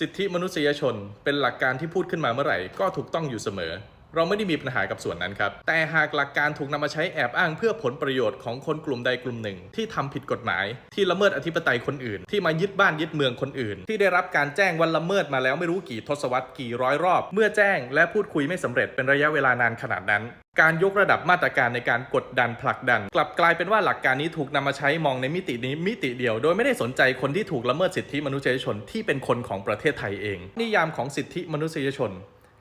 สิทธิมนุษยชนเป็นหลักการที่พูดขึ้นมาเมื่อไหร่ก็ถูกต้องอยู่เสมอ เราไม่ได้มีปัญหากับส่วนนั้นครับ แต่หากหลักการถูกนำมาใช้แอบอ้างเพื่อผลประโยชน์ของคนกลุ่มใดกลุ่มหนึ่ง ที่ทำผิดกฎหมาย ที่ละเมิดอธิปไตยคนอื่น ที่มายึดบ้านยึดเมืองคนอื่น ที่ได้รับการแจ้งวันละเมิดมาแล้วไม่รู้กี่ทศวรรษกี่ร้อยรอบ เมื่อแจ้งและพูดคุยไม่สำเร็จเป็นระยะเวลานานขนาดนั้นการยกระดับมาตรการในการกดดันผลักดัน กลับกลายเป็นว่าหลักการนี้ถูกนำมาใช้มองในมิตินี้มิติเดียว โดยไม่ได้สนใจคนที่ถูกละเมิดสิทธิมนุษยชนที่เป็นคนของประเทศไทยเอง นิยามของสิทธิมนุษยชน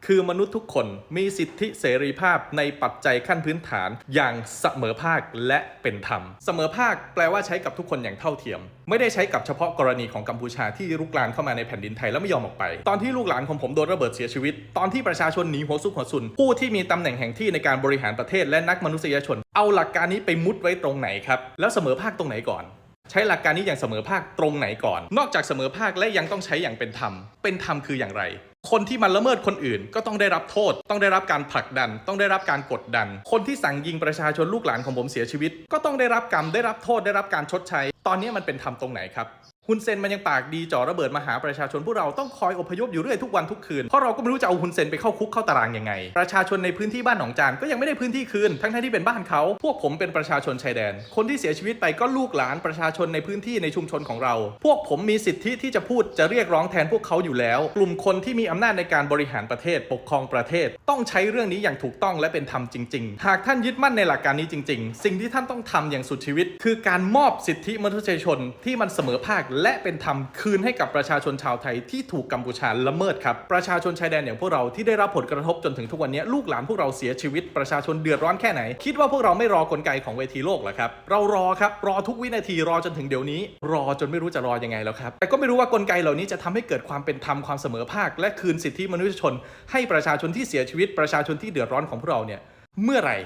คือมนุษย์ทุกคนมีสิทธิเสรีภาพในปัจจัยขั้นพื้นฐานอย่างเสมอภาคและเป็นธรรม เสมอภาคแปลว่าใช้กับทุกคนอย่างเท่าเทียม ไม่ได้ใช้กับเฉพาะกรณีของกัมพูชาที่ลุกลามเข้ามาในแผ่นดินไทยแล้วไม่ยอมออกไป ตอนที่ลูกหลานของผมโดนระเบิดเสียชีวิต ตอนที่ประชาชนหนีหัวซุกหัวซุน ผู้ที่มีตำแหน่งแห่งที่ในการบริหารประเทศและนักมนุษยชน เอาหลักการนี้ไปมุดไว้ตรงไหนครับแล้วเสมอภาคตรงไหนก่อนใช้หลักการนี้อย่างเสมอภาคตรงไหนก่อน นอกจากเสมอภาคและยังต้องใช้อย่างเป็นธรรม เป็นธรรมคืออย่างไร คนที่มันละเมิดคนอื่น ก็ต้องได้รับโทษ ต้องได้รับการผลักดัน ต้องได้รับการกดดัน คนที่สั่งยิงประชาชนลูกหลานของผมเสียชีวิต ก็ต้องได้รับกรรมได้รับโทษได้รับการชดใช้ ตอนนี้มันเป็นธรรมตรงไหนครับ ฮุนเซนมันยังปากดีจ่อระเบิดมาหาประชาชนพวกเราต้องคอยอพยพอยู่เรื่อยทุกวันทุกคืน เพราะเราก็ไม่รู้จะเอาฮุนเซนไปเข้าคุกเข้าตารางยังไง ประชาชนในพื้นที่บ้านหนองจานก็ยังไม่ได้พื้นที่คืน ทั้งที่เป็นบ้านเขา พวกผมเป็นประชาชนชายแดน คนที่เสียชีวิตไปก็ลูกหลานประชาชนในพื้นที่ในชุมชนของเรา พวกผมมีสิทธิที่จะพูดจะเรียกร้องแทนพวกเขาอยู่แล้ว กลุ่มคนที่มีอำนาจในการบริหารประเทศปกครองประเทศ ต้องใช้เรื่องนี้อย่างถูกต้องและเป็นธรรมจริง ๆ หากท่านยึดมั่นในหลักการนี้จริง ๆ สิ่งที่ท่านต้องทำอย่างสุดชีวิต คือการมอบสิทธิมนุษยชนที่มันเสมอภาคและเป็นธรรมคืนให้กับประชาชนชาวไทยที่ถูกกัมพูชาละเมิดครับ ประชาชนชายแดนอย่างพวกเราที่ได้รับผลกระทบจนถึงทุกวันนี้ลูกหลานพวกเราเสียชีวิตประชาชนเดือดร้อนแค่ไหน คิดว่าพวกเราไม่รอกลไกของเวทีโลกหรอครับ เรารอครับ รอทุกวินาทีรอจนถึงเดี๋ยวนี้ รอจนไม่รู้จะรอยังไงแล้วครับ แต่ก็ไม่รู้ว่ากลไกเหล่านี้จะทำให้เกิดความเป็นธรรมความเสมอภาค และคืนสิทธิมนุษยชน ให้ประชาชนที่เสียชีวิตประชาชนที่เดือดร้อนของพวกเราเนี่ย เมื่อไหร่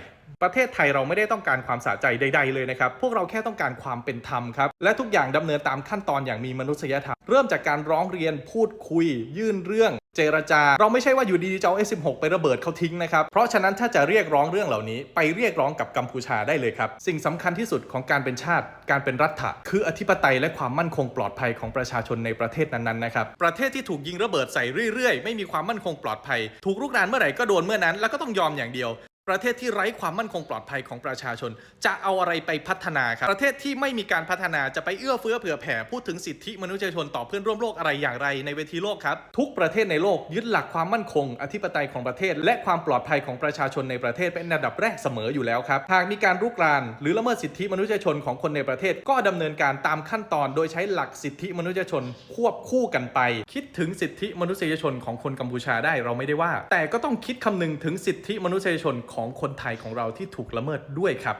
ประเทศไทยเราไม่ได้ต้องการความสะใจใด ๆ เลยนะครับ พวกเราแค่ต้องการความเป็นธรรมครับ และทุกอย่างดำเนินตามขั้นตอนอย่างมีมนุษยธรรม เริ่มจากการร้องเรียนพูดคุย ยื่นเรื่อง เจรจา เราไม่ใช่ว่าอยู่ดีๆจะเอา S16 ไประเบิดเขาทิ้งนะครับ เพราะฉะนั้นถ้าจะเรียกร้องเรื่องเหล่านี้ ไปเรียกร้องกับกัมพูชาได้เลยครับ สิ่งสำคัญที่สุดของการเป็นชาติ การเป็นรัฐะคืออธิปไตยและความมั่นคงปลอดภัยของประชาชนในประเทศนั้นๆนะครับ ประเทศที่ถูกยิงระเบิดใส่เรื่อยๆ ไม่มีความมั่นคงปลอดภัย ถูกรุกรานเมื่อไหร่ก็โดนเมื่อนั้น แล้วก็ต้องยอมอย่างเดียว ประเทศที่ไร้ความมั่นคงปลอดภัยของประชาชน จะเอาอะไรไปพัฒนาครับ ประเทศที่ไม่มีการพัฒนาจะไปเอื้อเฟื้อเผื่อแผ่พูดถึงสิทธิมนุษยชนต่อเพื่อนร่วมโลกอะไรอย่างไรในเวทีโลกครับ ทุกประเทศในโลกยึดหลักความมั่นคง อธิปไตยของประเทศ และความปลอดภัยของประชาชนในประเทศเป็นอันดับแรกเสมออยู่แล้วครับหากมีการรุกราน หรือละเมิดสิทธิมนุษยชนของคนในประเทศ ก็ดำเนินการตามขั้นตอน โดยใช้หลักสิทธิมนุษยชน ควบคู่กันไป คิดถึงสิทธิมนุษยชนของคนกัมพูชาได้เราไม่ได้ว่า แต่ก็ต้องคิดคำนึงถึงสิทธิมนุษยชนของคนไทยของเราที่ถูกละเมิดด้วยครับ